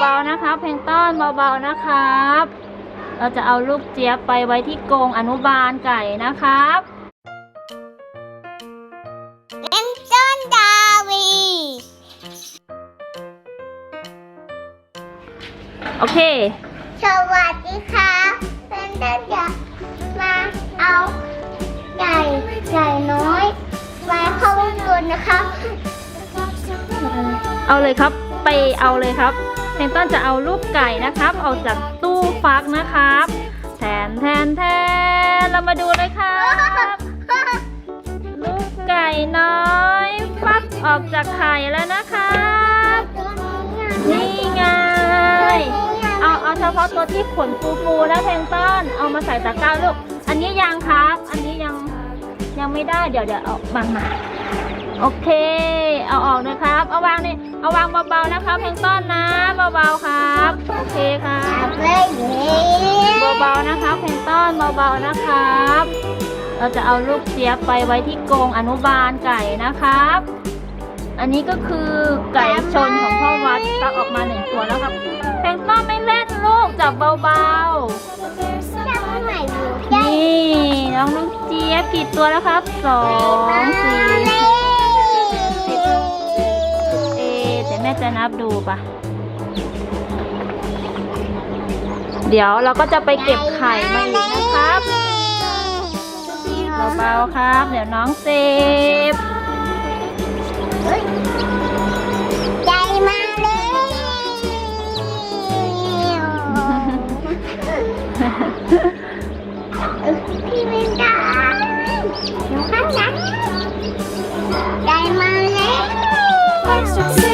เบาๆนะครับเพลงต้อนเบาๆนะครับ เราจะเอาลูกเจี๊ยบไปไว้ที่กรงอนุบาลไก่นะครับเล่นต้นดาวีโอเค สวัสดีค่ะเป็นต้นจะมาเอาไก่ไก่น้อยมาเข้าห้องนนะคะ เอาเลยครับ ไปเอาเลยครับเพลงต้นจะเอาลูกไก่นะครับ ออกจากตู้ฟักนะครับแทนแทนแทนเรามาดูเลยครับลูกไก่น้อยฟักออกจากไข่แล้วนะครับนี่ไงเอาเอาเฉพาะตัวที่ขนฟูๆนะเพลงต้นเอามาใส่ตะกร้าลูกอันนี้ยังครับ อันนี้ยังยังไม่ได้เดี๋ยวเดี๋ยวเอามามา โอเค เอาออกนะครับ เอาวางนี่เอาวางเบาๆนะครับเพลงต้นนะเบาๆครับ โอเคครับเลยเย้เบาๆนะครับเพลงต้นเบาๆนะครับ เราจะเอาลูกเจี๊ยบไปไว้ที่กรงอนุบาลไก่นะครับ อันนี้ก็คือไก่ชนของพ่อวัดตักออกมาหนึ่งตัวแล้วครับเพลงต้นไม่เล่นลูกจับเบาจะไปไหนดูๆนี่น้องลูกเจี๊ยบกี่ตัวแล้วครับสองสี่ จะนับดูปะเดี๋ยวเราก็จะไปเก็บไข่มาอีกนะครับเบาๆครับ เดี๋ยวน้องเซฟใจมาเลยพี่เด้ใจมาเลย